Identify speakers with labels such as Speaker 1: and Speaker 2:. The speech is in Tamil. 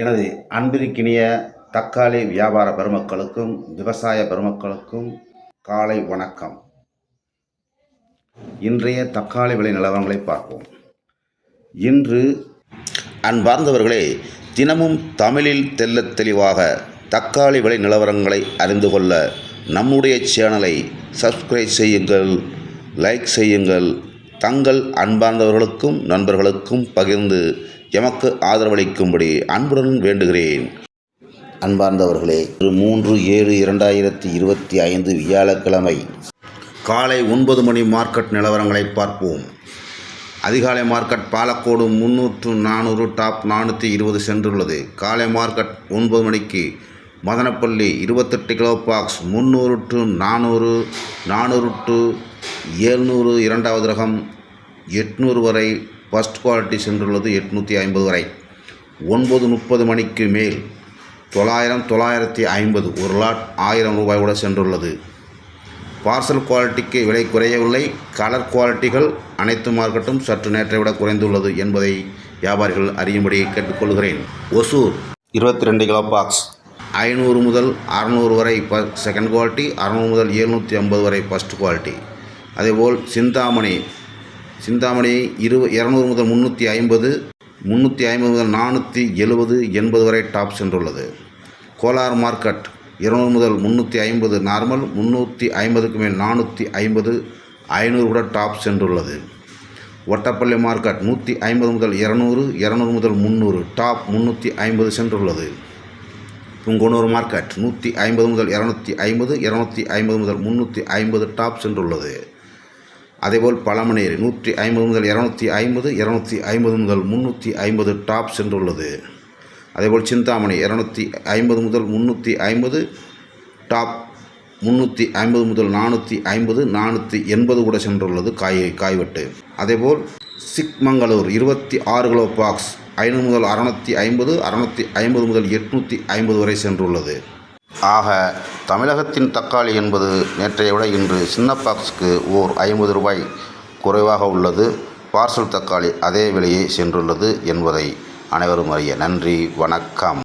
Speaker 1: எனது அன்பிற்கினிய தக்காளி வியாபார பெருமக்களுக்கும் விவசாய பெருமக்களுக்கும் காலை வணக்கம். இன்றைய தக்காளி விலை நிலவரங்களை பார்ப்போம். இன்று அன்பார்ந்தவர்களே தினமும் தமிழில் தெள்ளத் தெளிவாக தக்காளி விலை நிலவரங்களை அறிந்து கொள்ள நம்முடைய சேனலை சப்ஸ்கிரைப் செய்யுங்கள் லைக் செய்யுங்கள் தங்கள் அன்பார்ந்தவர்களுக்கும் நண்பர்களுக்கும் பகிர்ந்து எமக்கு ஆதரவளிக்கும்படி அன்புடன் வேண்டுகிறேன். அன்பார்ந்தவர்களே மூன்று ஏழு இரண்டாயிரத்தி இருபத்தி ஐந்து வியாழக்கிழமை காலை ஒன்பது மணி மார்க்கெட் நிலவரங்களை பார்ப்போம். அதிகாலை மார்க்கெட் பாலக்கோடு முன்னூற்று நானூறு டாப் நானூற்றி இருபது சென்றுள்ளது. காலை மார்க்கெட் ஒன்பது மணிக்கு மதனப்பள்ளி இருபத்தெட்டு கிலோ பாக்ஸ் முந்நூறு டு நானூறு நானூறு டு ஏழ்நூறு இரண்டாவது ரகம் எட்நூறு வரை ஃபஸ்ட் குவாலிட்டி சென்றுள்ளது எட்நூற்றி ஐம்பது வரை. ஒன்பது முப்பது மணிக்கு மேல் தொள்ளாயிரம் தொள்ளாயிரத்தி ஐம்பது ஒரு லாட் ஆயிரம் ரூபாய் கூட சென்றுள்ளது. பார்சல் குவாலிட்டிக்கு விலை குறையவில்லை. கலர் குவாலிட்டிகள் அனைத்து மார்க்கெட்டும் சற்று நேற்றை விட குறைந்துள்ளது என்பதை வியாபாரிகள் அறியும்படி கேட்டுக்கொள்கிறேன். ஒசூர் இருபத்தி ரெண்டு கிலோ பாக்ஸ் ஐநூறு முதல் அறநூறு வரை ப செகண்ட் குவாலிட்டி அறநூறு முதல் எழுநூற்றி ஐம்பது வரை ஃபஸ்ட் குவாலிட்டி அதேபோல் சிந்தாமணி. சிந்தாமணி இரு இரநூறு முதல் முந்நூற்றி ஐம்பது முந்நூற்றி ஐம்பது முதல் நானூற்றி எழுபது எண்பது வரை டாப் சென்றுள்ளது. கோலார் மார்க்கெட் இருநூறு முதல் முந்நூற்றி ஐம்பது நார்மல் முந்நூற்றி ஐம்பதுக்கு மேல் நானூற்றி ஐம்பது ஐநூறு கூட டாப் சென்றுள்ளது. ஒட்டப்பள்ளி மார்க்கெட் நூற்றி ஐம்பது முதல் இரநூறு இரநூறு முதல் முந்நூறு டாப் முந்நூற்றி ஐம்பது சென்றுள்ளது. புங்கனூர் மார்க்கெட் நூற்றி ஐம்பது முதல் இரநூத்தி ஐம்பது இரநூத்தி ஐம்பது முதல் முந்நூற்றி ஐம்பது டாப் சென்றுள்ளது. அதேபோல் பழமநீர் நூற்றி ஐம்பது முதல் இரநூத்தி ஐம்பது இரநூத்தி ஐம்பது முதல் முந்நூற்றி ஐம்பது டாப் சென்றுள்ளது அதேபோல் சிந்தாமணி இரநூத்தி ஐம்பது முதல் முந்நூற்றி ஐம்பது டாப் முந்நூற்றி ஐம்பது முதல் நானூற்றி ஐம்பது நானூற்றி எண்பது கூட சென்றுள்ளது காய் காய்வெட்டு. அதேபோல் சிக்மங்களூர் இருபத்தி ஆறு கிலோ பாக்ஸ் ஐநூறு முதல் அறநூற்றி ஐம்பது அறநூற்றி ஐம்பது முதல் எட்நூற்றி ஐம்பது வரை சென்றுள்ளது. ஆக தமிழகத்தின் தக்காளி என்பது நேற்றைய விட இன்று சின்ன பாக்ஸுக்கு ஓர் ஐம்பது ரூபாய் குறைவாக உள்ளது. பார்சல் தக்காளி அதே விலையே சென்றுள்ளது என்பதை அனைவரும் அறிய நன்றி வணக்கம்.